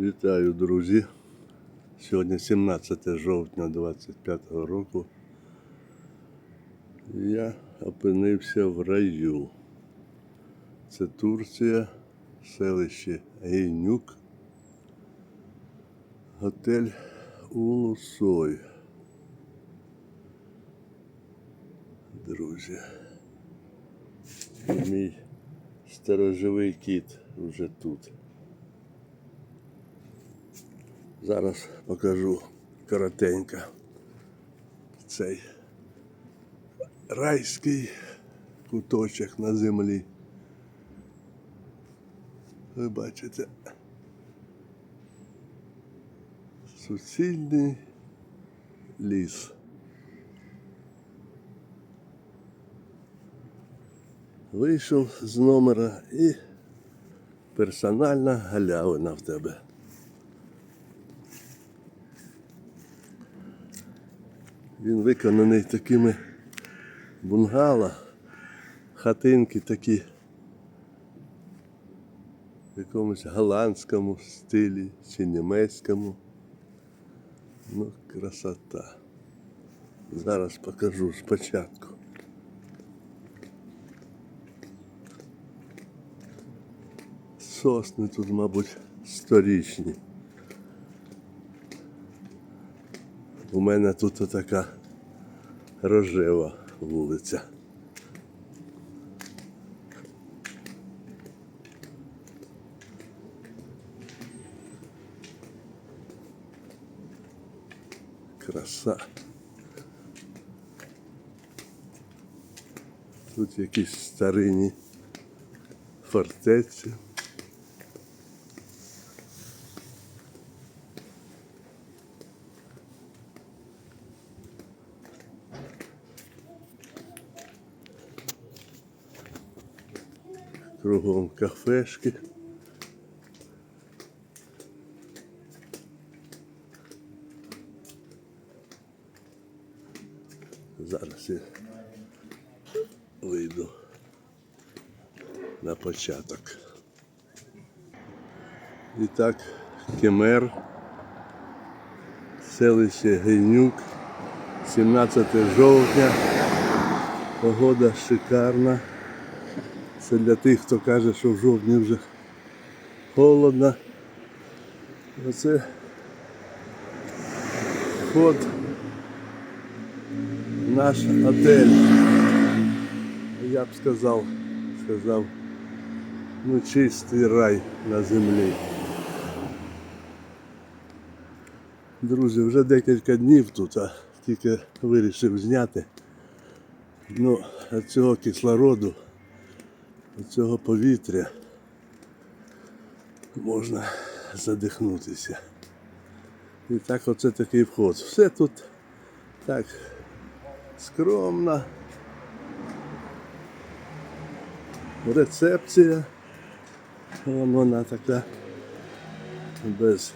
Вітаю, друзі. Сьогодні 17 жовтня 25 року. Я опинився в раю. Це Турція, селище Гейнюк, готель Улусой. Друзі. Мій сторожовий кіт вже тут. Зараз покажу коротенько цей райський куточок на землі. Ви бачите. Суцільний ліс. Вийшов з номера і персональна галявина в тебе. Він виконаний такими бунгало, хатинки такі в якомусь голландському стилі чи німецькому. Ну, красота. Зараз покажу спочатку. Сосни тут, мабуть, сторічні. У мене тут така рожева вулиця. Краса. Тут якісь старинні фортеці. Кругом кафешки. Зараз я вийду на початок. І так, Кемер, селище Гейнюк, 17 жовтня. Погода шикарна. Це для тих, хто каже, що в жовтні вже холодно. Оце вход в наш отель. Я б сказав, сказав, ну чистий рай на землі. Друзі, вже декілька днів тут, а тільки вирішив зняти. Ну, цього кислороду цього повітря можна задихнутися. І так оце такий вход. Все тут так скромно. Рецепція. Вон Вона така без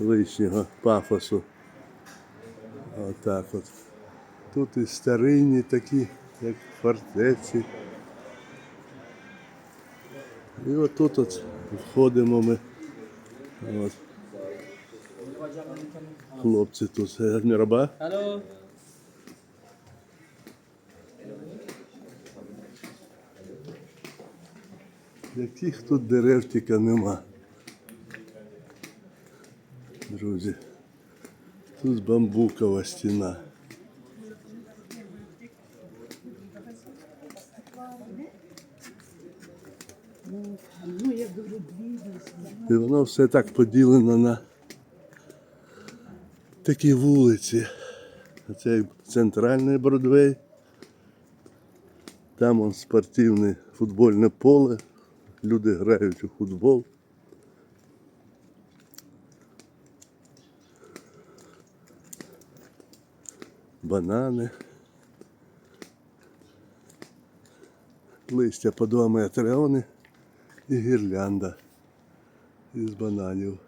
лишнього пафосу. Отак от. Тут і старинні такі, як фортеці. І отут от входимо ми. От. Хлопці тут е, Міраба. Яких тут дерев тільки нема. Друзі. Тут бамбукова стіна. І воно все так поділено на такі вулиці. Це центральний Бродвей. Там он спортивне футбольне поле. Люди грають у футбол. Банани. Листя по 2 метри, а вони і гірлянда із бананів.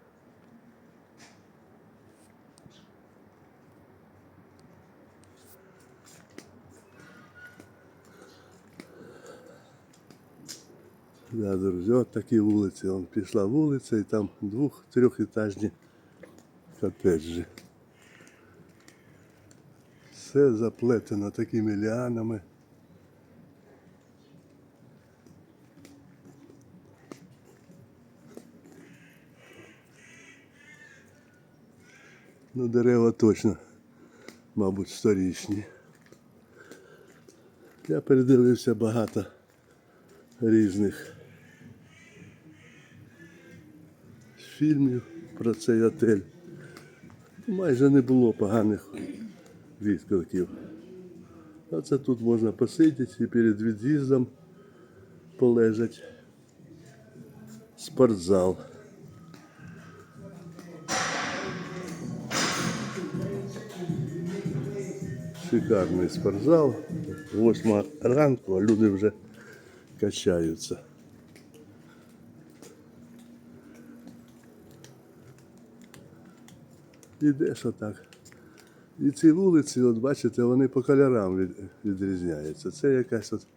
Да, друзі, от такі вулиці. Он пішла вулиця і там двох-трьохетажні котеджі. Все заплетено такими ліанами. Ну, дерева точно, мабуть, сторічні. Я передивився багато різних фільмів про цей отель. Майже не було поганих відгуків. Оце тут можна посидіти і перед від'їздом полежать. Спортзал. Шикарний спортзал. Восьма ранку, а люди вже качаються. Ідеш отак. І ці вулиці, от бачите, вони по кольорам від, відрізняються. Це якась от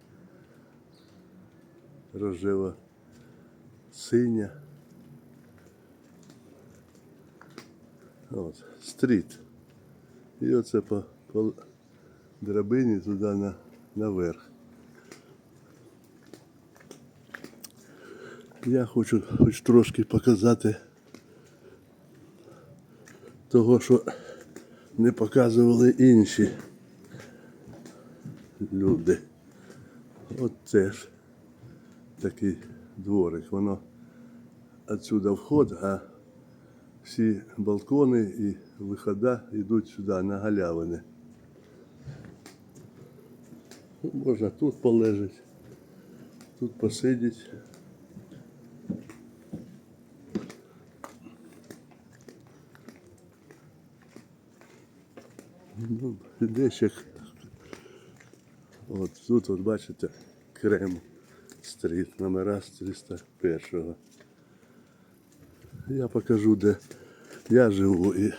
рожева синя. От, стріт. І оце по, по драбині туди на, наверх. Я хочу хоч трошки показати того, що не показували інші люди. От теж такий дворик. Воно отсюда вход, а всі балкони і виходи йдуть сюди на галявини. Можна тут полежати, тут посидіти. Ну, десь як. От тут, от бачите, Крем стріт, номера з 301. Я покажу, де я живу і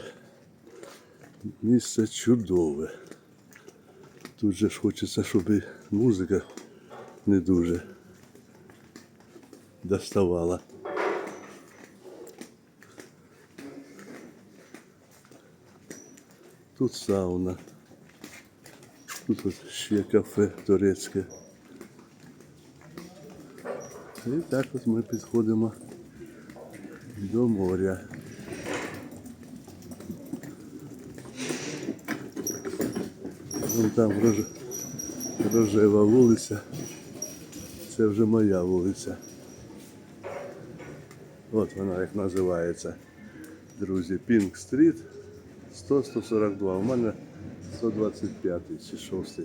місце чудове. Тут же ж хочеться, щоб і музика не дуже доставала. Тут сауна. Тут ще кафе турецьке. І так от ми підходимо до моря. Вон там рожева вулиця. Це вже моя вулиця. От вона як називається. Друзі, Пінк Стріт 100-142. У мене 125 чи 6.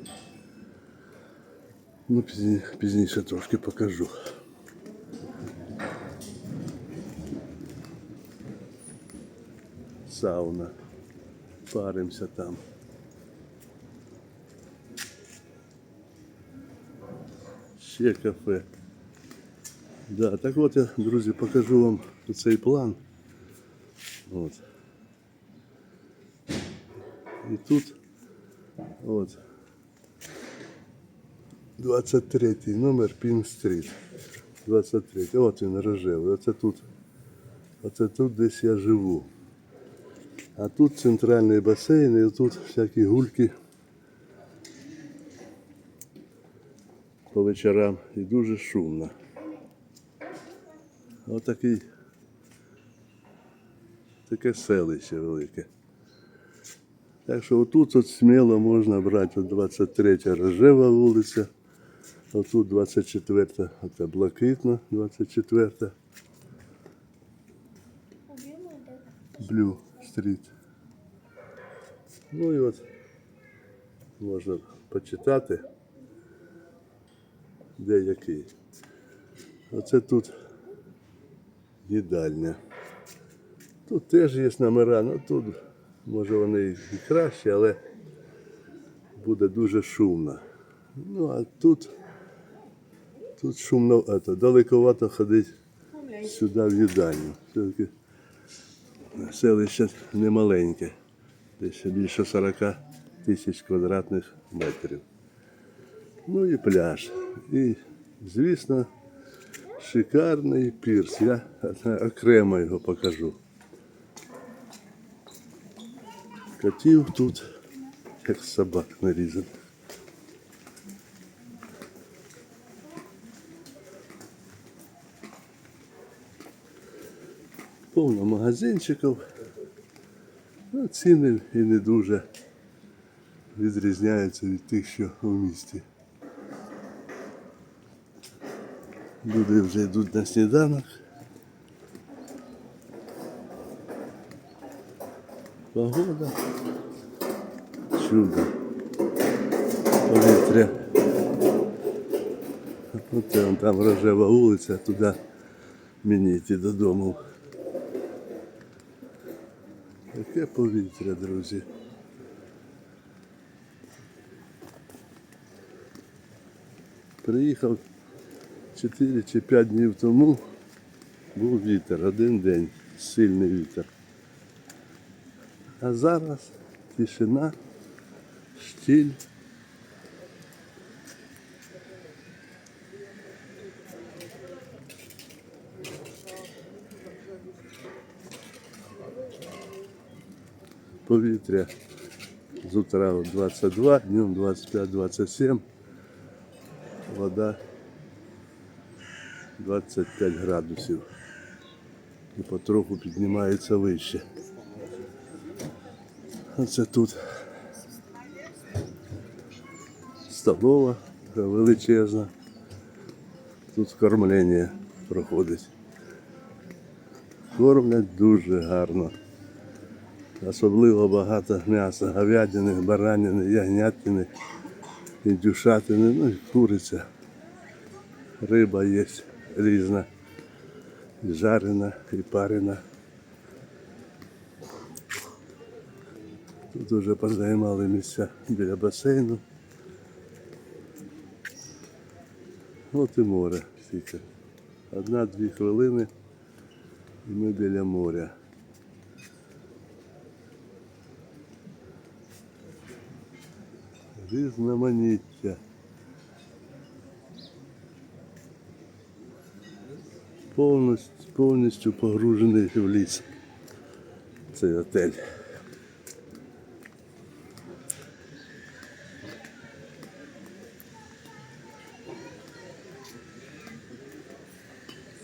Ну, пізні- пізніше трошки покажу. Сауна. Паримося там. Ще кафе. Да, так от я, друзі, покажу вам цей план. От. І тут от 23 номер Пінг Стріт. 23. От він рожевий. Оце тут. Оце тут десь я живу. А тут центральний басейн і тут всякі гульки По вечорам і дуже шумно. Отакий таке селище велике. Так що отут от сміло можна брати от 23 рожева вулиця, отут 24, оце блакитна 24. Блю стріт. Ну і от можна почитати, де який. Оце тут їдальня. Тут теж є номера, ну тут може вони і краще, але буде дуже шумно. Ну а тут, тут шумно, это, далековато ходить сюди в їдальню. Все-таки селище немаленьке, десь більше 40 тисяч квадратних метрів. Ну і пляж. І, звісно, Шикарний пірс. Я окремо його покажу. Котів тут, як собак нарізаних. Повно магазинчиків. Ну, ціни і не дуже відрізняються від тих, що в місті. Люди вже йдуть на сніданок. Погода. Чудо. Повітря. От це вон там рожева вулиця, туди мені йти додому. Яке повітря, друзі. Приїхав 4 чи 5 днів тому, був вітер, один день, сильний вітер. А зараз тишина, штіль. Повітря з утра 22, днем 25-27, вода 25 градусів. І потроху піднімається вище. Оце тут столова величезна. Тут кормлення проходить. Кормлять дуже гарно. Особливо багато м'яса, говядини, баранини, ягнятини, індюшатини, ну і куриця. Риба є різна, і жарена, і парена. Тут вже позаймали місця біля басейну. От і море тільки. Одна-дві хвилини і ми біля моря. Різноманіття. Повністю, повністю погружений в ліс. Цей отель.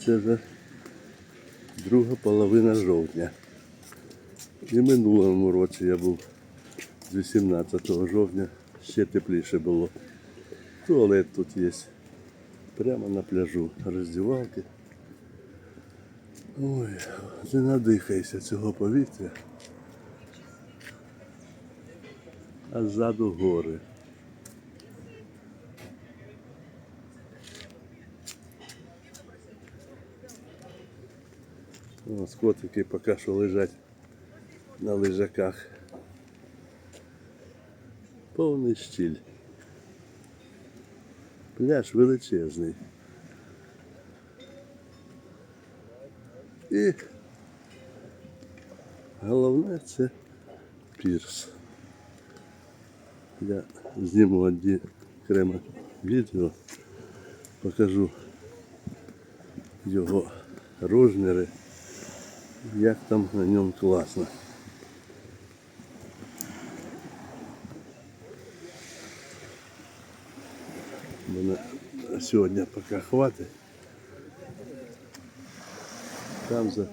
Це вже друга половина жовтня. І минулому році я був з 18 жовтня, ще тепліше було. Туалет тут є. Прямо на пляжу роздівалки. Ой, ти надихайся цього повітря. А ззаду гори. О, скотики поки що лежать на лежаках. Повний щіль. Пляж величезний. І головне це пірс. Я зніму одні окремо відео, покажу його розміри, як там на ньому класно. Мене сьогодні поки хватить. Там за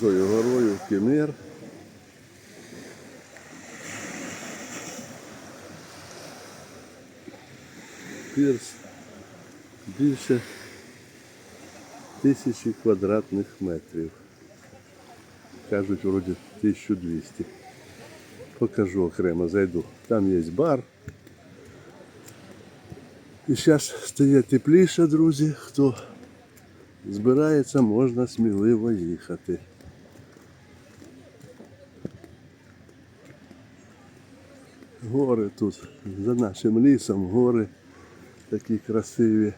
тою горою Кемер. Пірс більше тисячі квадратних метрів. Кажуть, вроді 1200. Покажу окремо, зайду. Там є бар. І зараз стає тепліше, друзі. Хто збирається, можна сміливо їхати. Гори тут, за нашим лісом, гори такі красиві.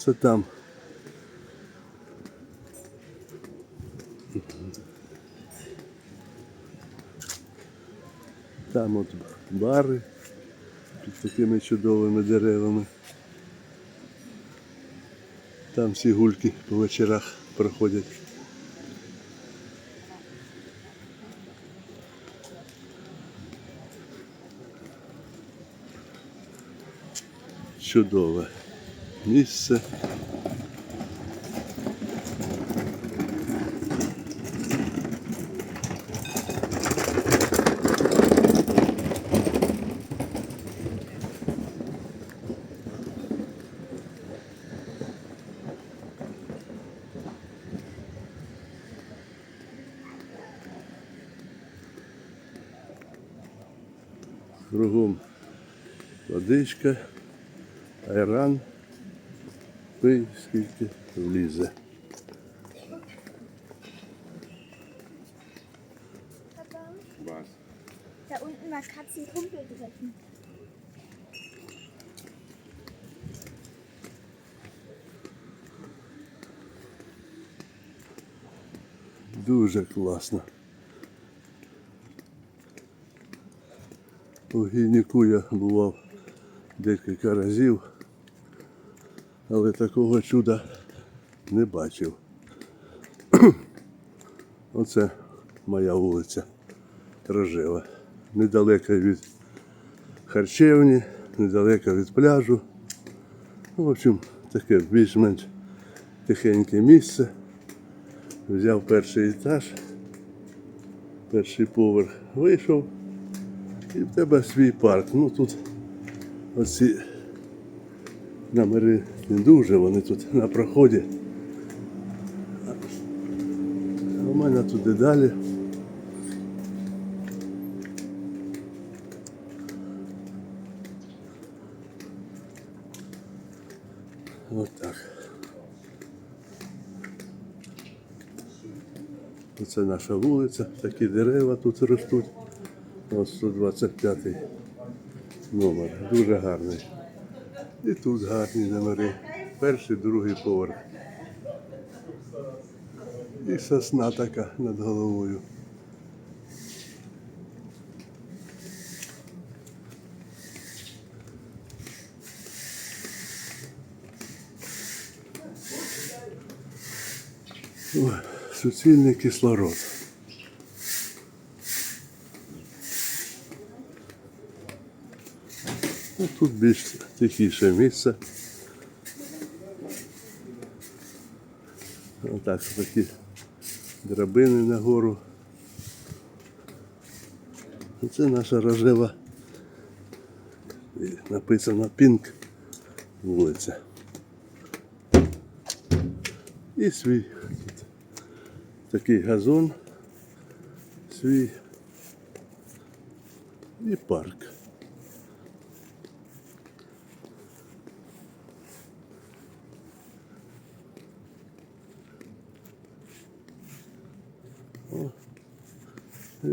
Оце там. Там от бари під такими чудовими деревами. Там всі гульки по вечорах проходять. Чудове місце. Кругом водичка, айран, пий скільки влізе. Was? da unten war Katzenkumpel drin. Дуже класно. У гійнику я бував декілька разів, але такого чуда не бачив. Оце моя вулиця Рожева. Недалеко від харчевні, недалеко від пляжу. В общем, таке більш-менш тихеньке місце. Взяв перший етаж, перший поверх вийшов і в тебе свій парк. Ну тут оці номери не дуже, вони тут на проході. У мене туди далі. Отак. Це наша вулиця, такі дерева тут ростуть. Ось 125 номер. Дуже гарний. І тут гарні номери. Перший, другий поверх. І сосна така над головою. Суцільний кислород. Ну, тут більш тихіше місце. Отак, такі драбини нагору. Це наша рожева. Написано Пінк вулиця. І свій такий газон, свій і парк.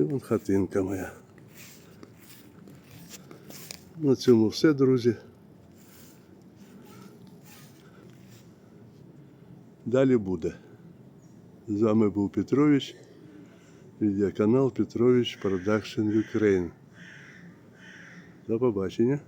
Вон хатинка моя. На цьому все, друзі. Далі буде. З вами був Петрович, відеоканал Петрович Продакшн Ukraine. До побачення.